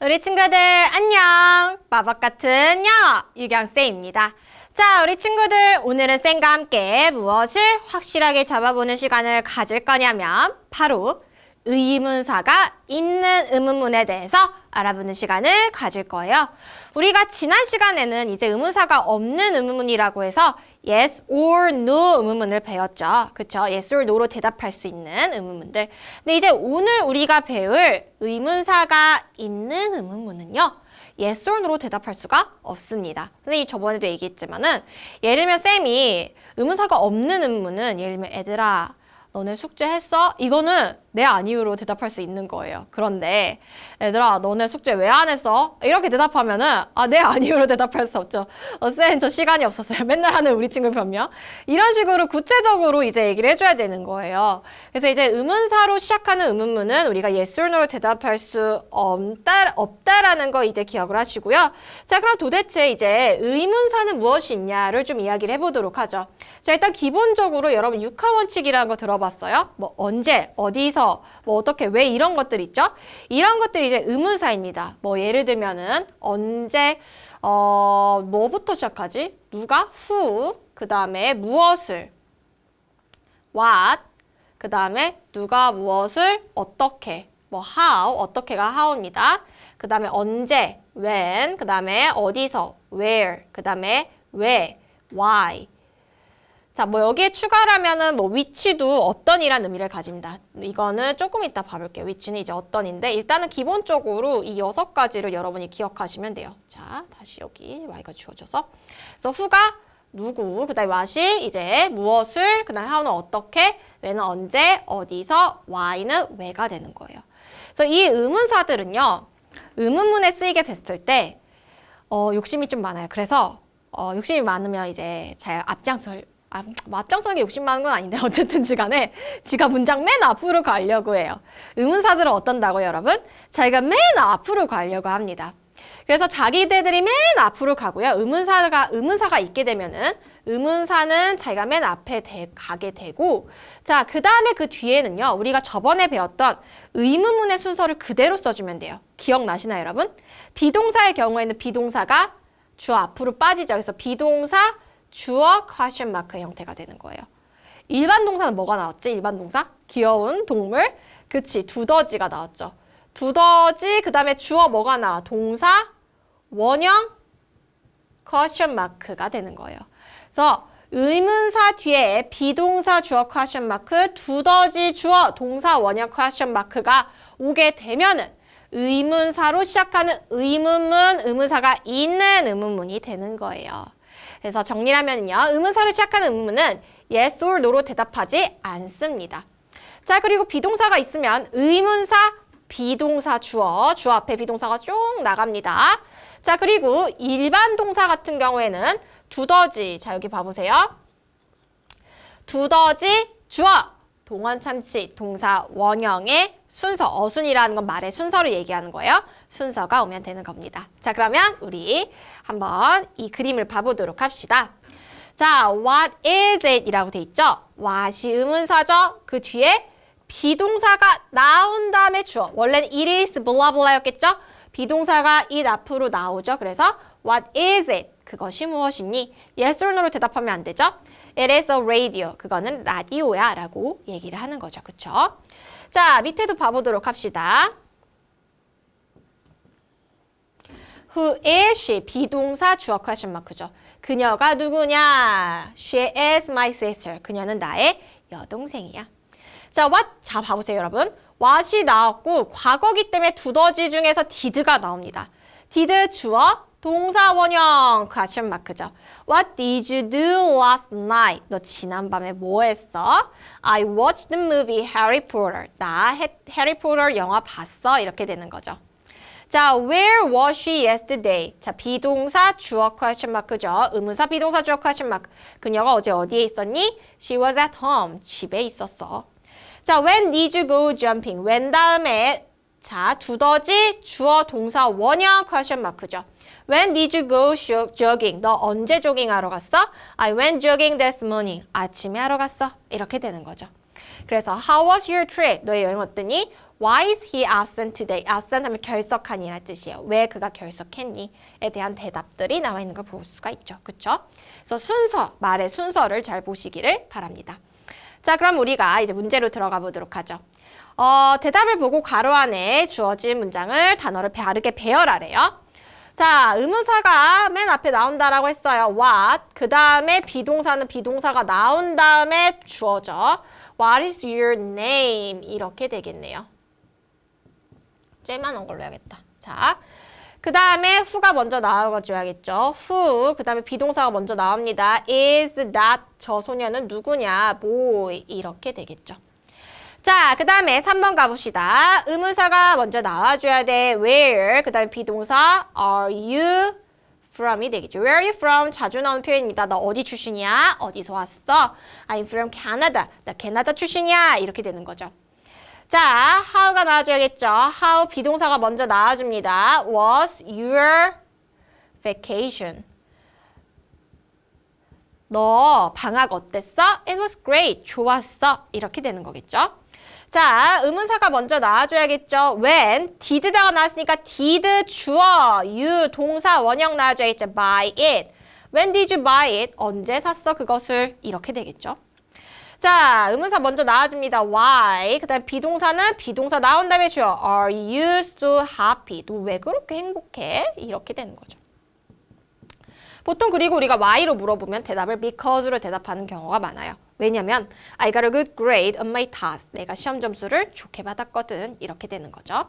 우리 친구들 안녕! 마법 같은 영어 유경쌤입니다. 자, 우리 친구들 오늘은 쌤과 함께 무엇을 확실하게 잡아보는 시간을 가질 거냐면 바로 의문사가 있는 의문문에 대해서 알아보는 시간을 가질 거예요. 우리가 지난 시간에는 이제 의문사가 없는 의문문이라고 해서 yes or no 의문문을 배웠죠. 그쵸? yes or no로 대답할 수 있는 의문문들. 근데 이제 오늘 우리가 배울 의문사가 있는 의문문은요. yes or no로 대답할 수가 없습니다. 선생님이 저번에도 얘기했지만은 예를 들면 쌤이 의문사가 없는 의문문은 예를 들면 애들아 너네 숙제했어? 이거는 네 아니요로 대답할 수 있는 거예요. 그런데 얘들아 너네 숙제 왜 안 했어? 이렇게 대답하면은 아네 아니요로 대답할 수 없죠. 어, 쌤저 시간이 없었어요. 맨날 하는 우리 친구 변명. 이런 식으로 구체적으로 이제 얘기를 해줘야 되는 거예요. 그래서 이제 의문사로 시작하는 의문문은 우리가 no로 대답할 수 없다, 없다라는 거 이제 기억을 하시고요. 자 그럼 도대체 이제 의문사는 무엇이 있냐를 좀 이야기를 해보도록 하죠. 자 일단 기본적으로 여러분 육하 원칙이라는 거 들어봤어요? 뭐 언제, 어디서, 뭐 어떻게, 왜 이런 것들 있죠? 이런 것들이 이제 의문사입니다. 뭐 예를 들면은 언제, 어 뭐부터 시작하지? 누가? who, 그 다음에 무엇을, what, 그 다음에 누가 무엇을 어떻게, 뭐 how, 어떻게가 how입니다. 그 다음에 언제, when, 그 다음에 어디서, where, 그 다음에 왜, why. 자, 뭐 여기에 추가를 하면은 뭐 위치도 어떤이란 의미를 가집니다. 이거는 조금 이따 봐볼게요. 위치는 이제 어떤인데 일단은 기본적으로 이 여섯 가지를 여러분이 기억하시면 돼요. 자, 다시 여기 y가 주어져서 그래서 후가 누구, 그다음에 what이 이제 무엇을, 그다음에 how는 어떻게, when은 언제, 어디서, why는 왜가 되는 거예요. 그래서 이 의문사들은요. 의문문에 쓰이게 됐을 때 어, 욕심이 좀 많아요. 그래서 어, 욕심이 많으면 이제 잘 앞장설 아, 게 욕심 많은 건 아닌데 어쨌든 지 간에 지가 문장 맨 앞으로 가려고 해요. 의문사들은 어떤다고 여러분? 자기가 맨 앞으로 가려고 합니다. 그래서 자기들이 맨 앞으로 가고요. 의문사가 의문사가 있게 되면은 의문사는 자기가 맨 앞에 대, 가게 되고 자, 그다음에 그 뒤에는요. 우리가 저번에 배웠던 의문문의 순서를 그대로 써 주면 돼요. 기억나시나요, 여러분? 비동사의 경우에는 비동사가 주 앞으로 빠지죠. 그래서 비동사 주어 퀘션 마크 형태가 되는 거예요. 일반 동사는 뭐가 나왔지? 일반 동사? 귀여운 동물. 그치, 두더지가 나왔죠. 두더지, 그 다음에 주어 뭐가 나와? 동사, 원형, 퀘션 마크가 되는 거예요. 그래서 의문사 뒤에 비동사 주어 퀘션 마크, 두더지 주어 동사 원형 퀘션 마크가 오게 되면은 의문사로 시작하는 의문문, 의문사가 있는 의문문이 되는 거예요. 그래서 정리하면요. 의문사로 시작하는 의문문은 yes or no로 대답하지 않습니다. 자, 그리고 비동사가 있으면 의문사, 비동사 주어, 주어 앞에 비동사가 쭉 나갑니다. 자, 그리고 일반 동사 같은 경우에는 두더지, 자, 여기 봐보세요. 두더지, 주어, 동원 참치, 동사 원형의 순서, 어순이라는 건 말의 순서를 얘기하는 거예요. 순서가 오면 되는 겁니다. 자, 그러면 우리 한번 이 그림을 봐보도록 합시다. 자, what is it? 이라고 돼 있죠? what이 의문사죠? 그 뒤에 비동사가 나온 다음에 주어. 원래는 it is blah였겠죠? 비동사가 it 앞으로 나오죠. 그래서 what is it? 그것이 무엇이니? yes or no로 대답하면 안 되죠? It is a radio. 그거는 라디오야 라고 얘기를 하는 거죠. 그쵸? 자, 밑에도 봐보도록 합시다. Is she? 비동사 주어 퀘션 마크죠. 그녀가 누구냐? She is my sister. 그녀는 나의 여동생이야. 자, what? 자, 봐보세요, 여러분. what이 나왔고 과거기 때문에 두더지 중에서 did가 나옵니다. did 주어 동사 원형 퀘션 마크죠. What did you do last night? 너 지난밤에 뭐 했어? I watched the movie Harry Potter. 나 해, 해리포터 영화 봤어. 이렇게 되는 거죠. 자, where was she yesterday? 자, 비동사 주어 퀘션 마크죠. 의문사 비동사 주어 퀘션 마크. 그녀가 어제 어디에 있었니? She was at home. 집에 있었어. 자, when did you go jumping? when 다음에 자, 두더지 주어 동사 원형 퀘션 마크죠. When did you go jogging? 너 언제 조깅하러 갔어? I went jogging this morning. 아침에 하러 갔어. 이렇게 되는 거죠. 그래서 how was your trip? 너의 여행 어떠니? Why is he absent today? absent 하면 결석한이라는 뜻이에요. 왜 그가 결석했니?에 대한 대답들이 나와 있는 걸 볼 수가 있죠. 그쵸? 그래서 순서, 말의 순서를 잘 보시기를 바랍니다. 자, 그럼 우리가 이제 문제로 들어가 보도록 하죠. 어, 대답을 보고 가로 안에 주어진 문장을 단어를 바르게 배열하래요. 자, 의문사가 맨 앞에 나온다라고 했어요. what. 그 다음에 비동사는 비동사가 나온 다음에 주어져. What is your name? 이렇게 되겠네요. 쬐만한 걸로 해야겠다. 자, 그 다음에 who가 먼저 나와줘야겠죠. who. 그 다음에 비동사가 먼저 나옵니다. is that 저 소녀는 누구냐? boy. 이렇게 되겠죠. 자, 그 다음에 3번 가봅시다. 의문사가 먼저 나와줘야 돼. where. 그 다음에 비동사 are you from이 되겠죠. Where are you from? 자주 나오는 표현입니다. 너 어디 출신이야? 어디서 왔어? I'm from Canada. 나 캐나다 출신이야. 이렇게 되는 거죠. 자, how가 나와줘야겠죠. how 비동사가 먼저 나와줍니다. Was your vacation? 너 방학 어땠어? It was great. 좋았어. 이렇게 되는 거겠죠. 자, 의문사가 먼저 나와줘야겠죠. when, did가 나왔으니까 did 주어, you 동사 원형 나와줘야겠죠. buy it. when did you buy it? 언제 샀어 그것을? 이렇게 되겠죠. 자, 의문사 먼저 나와줍니다. why. 그 다음 비동사는 비동사 나온 다음에 주어. are you so happy? 너 왜 그렇게 행복해? 이렇게 되는 거죠. 보통 그리고 우리가 why로 물어보면 대답을 because로 대답하는 경우가 많아요. 왜냐면 I got a good grade on my test. 내가 시험 점수를 좋게 받았거든. 이렇게 되는 거죠.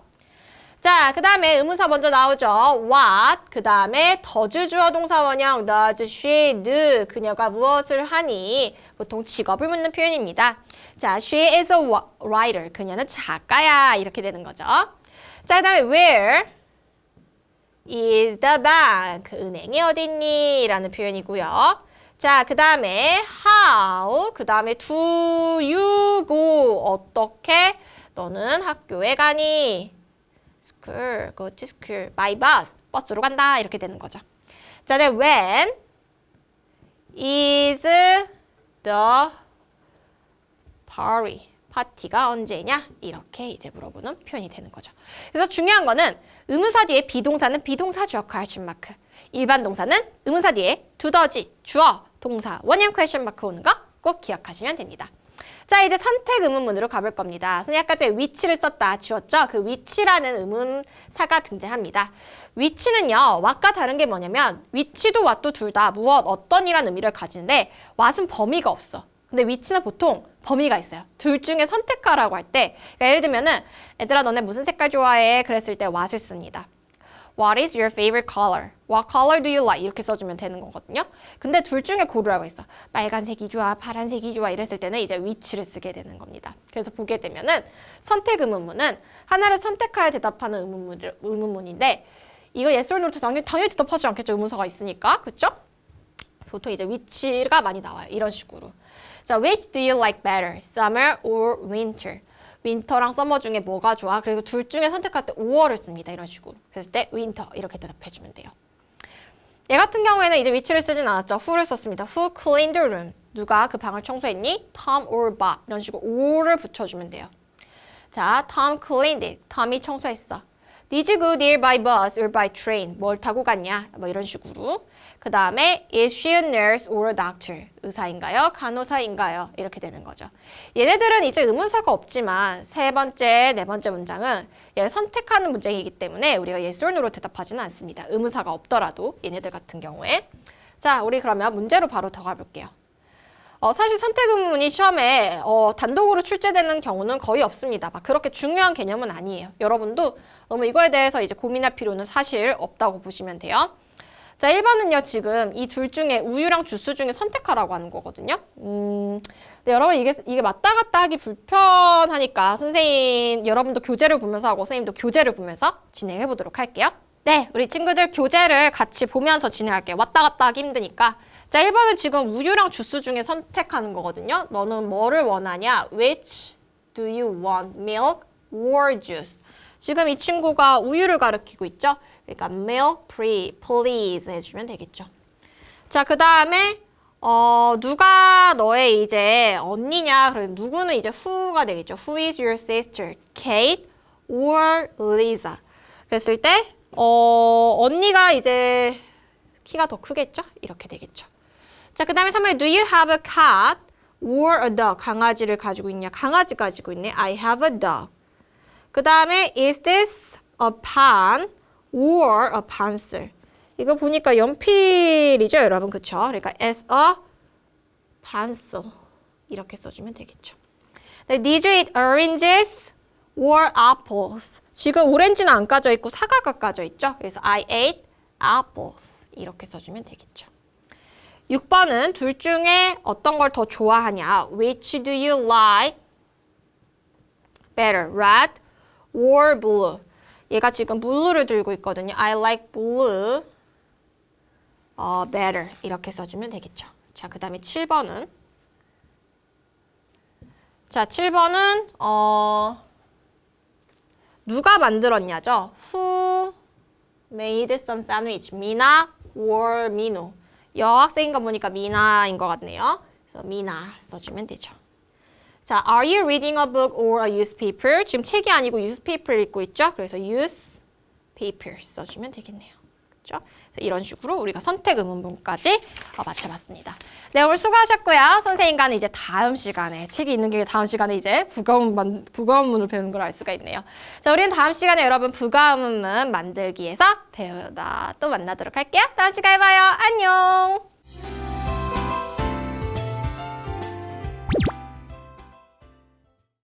자, 그 다음에 의문사 먼저 나오죠. what, 그 다음에 does 주어 동사 원형 does she do 그녀가 무엇을 하니 보통 직업을 묻는 표현입니다. 자, she is a writer. 그녀는 작가야. 이렇게 되는 거죠. 자, 그 다음에 where is the bank? 은행이 어딨니? 라는 표현이고요. 자, 그 다음에 how, 그 다음에 do you go? 어떻게 너는 학교에 가니? school, go to school, by bus, 버스로 간다. 이렇게 되는 거죠. 자, 네, when is the party? 파티가 언제냐? 이렇게 이제 물어보는 표현이 되는 거죠. 그래서 중요한 거는 의문사 뒤에 비동사는 비동사 주어 퀘션 마크. 일반 동사는 의문사 뒤에 두더지, 주어, 동사, 원형 퀘션 마크 오는 거 꼭 기억하시면 됩니다. 자, 이제 선택 의문문으로 가볼 겁니다. 선생님 아까 제가 위치를 썼다 지웠죠? 그 위치라는 의문사가 등장합니다. 위치는요, what과 다른 게 뭐냐면 위치도 what도 둘 다 무엇, 어떤이라는 의미를 가지는데 what은 범위가 없어. 근데 위치는 보통 범위가 있어요. 둘 중에 선택하라고 할 때, 그러니까 예를 들면은 얘들아 너네 무슨 색깔 좋아해? 그랬을 때 what을 씁니다. What is your favorite color? What color do you like? 이렇게 써주면 되는 거거든요. 근데 둘 중에 고르라고 했어. 빨간색이 좋아, 파란색이 좋아 이랬을 때는 이제 위치를 쓰게 되는 겁니다. 그래서 보게 되면은 선택 의문문은 하나를 선택하여 대답하는 의문문, 의문문인데 이거 yes or no 당연히, 당연히 대답하지 않겠죠. 의문사가 있으니까. 그쵸? 보통 이제 위치가 많이 나와요. 이런 식으로. 자, which do you like better? Summer or winter? 윈터랑 서머 중에 뭐가 좋아? 그리고 둘 중에 선택할 때 5월을 씁니다. 이런 식으로. 그랬을 때 윈터 이렇게 대답해 주면 돼요. 얘 같은 경우에는 이제 위치를 쓰진 않았죠. who를 썼습니다. who cleaned the room? 누가 그 방을 청소했니? Tom or Bob? 이런 식으로 or를 붙여주면 돼요. 자, Tom cleaned it. 톰이 청소했어. Did you go there by bus or by train? 뭘 타고 갔냐? 뭐 이런 식으로. 그 다음에 is she a nurse or a doctor? 의사인가요? 간호사인가요? 이렇게 되는 거죠. 얘네들은 이제 의문사가 없지만 세 번째, 네 번째 문장은 얘를 선택하는 문장이기 때문에 우리가 yes or no로 대답하지는 않습니다. 의문사가 없더라도 얘네들 같은 경우에 자, 우리 그러면 문제로 바로 더 가볼게요. 어, 사실 선택 의문이 시험에 어, 단독으로 출제되는 경우는 거의 없습니다. 막 그렇게 중요한 개념은 아니에요. 여러분도 너무 이거에 대해서 이제 고민할 필요는 사실 없다고 보시면 돼요. 자, 1번은요, 지금 이 둘 중에 우유랑 주스 중에 선택하라고 하는 거거든요. 음, 근데 여러분 이게, 이게 맞다 갔다 하기 불편하니까 선생님, 여러분도 교재를 보면서 하고 선생님도 교재를 보면서 진행해 보도록 할게요. 네, 우리 친구들 교재를 같이 보면서 진행할게요. 왔다 갔다 하기 힘드니까. 자, 1번은 지금 우유랑 주스 중에 선택하는 거거든요. 너는 뭐를 원하냐? Which do you want? Milk or juice? 지금 이 친구가 우유를 가리키고 있죠. 그러니까 milk, please, 해주면 되겠죠. 자, 그 다음에 어, 누가 너의 이제 언니냐? 그래 누구는 이제 who가 되겠죠. Who is your sister? Kate or Lisa? 그랬을 때 어, 언니가 이제 키가 더 크겠죠? 이렇게 되겠죠. 자, 그 다음에 3번 Do you have a cat or a dog? 강아지를 가지고 있냐? 강아지 가지고 있네. I have a dog. 그 다음에 Is this a pen or a pencil? 이거 보니까 연필이죠, 여러분. 그쵸? 그러니까 as a pencil. 이렇게 써주면 되겠죠. 네, Did you eat oranges or apples? 지금 오렌지는 안 까져 있고 사과가 까져 있죠. 그래서 I ate apples. 이렇게 써주면 되겠죠. 6번은 둘 중에 어떤 걸 더 좋아하냐? Which do you like better, red or blue? 얘가 지금 blue를 들고 있거든요. I like blue 어, better 이렇게 써주면 되겠죠. 자, 그 다음에 7번은 자, 7번은 어, 누가 만들었냐죠? Who made some sandwich? 미나 or 민우? 여학생인 거 보니까 미나인 것 같네요. 그래서 미나 써주면 되죠. 자, are you reading a book or a newspaper? 지금 책이 아니고 newspaper 읽고 있죠? 그래서 newspaper 써주면 되겠네요. 그래서 이런 식으로 우리가 선택 의문문까지 어, 맞춰봤습니다. 네, 오늘 수고하셨고요. 선생님과는 이제 다음 시간에 책이 있는 게 다음 시간에 이제 부가문 부가문문을 배우는 걸 알 수가 있네요. 자, 우리는 다음 시간에 여러분 부가문문 만들기에서 배우다 또 만나도록 할게요. 다음 시간에 봐요. 안녕.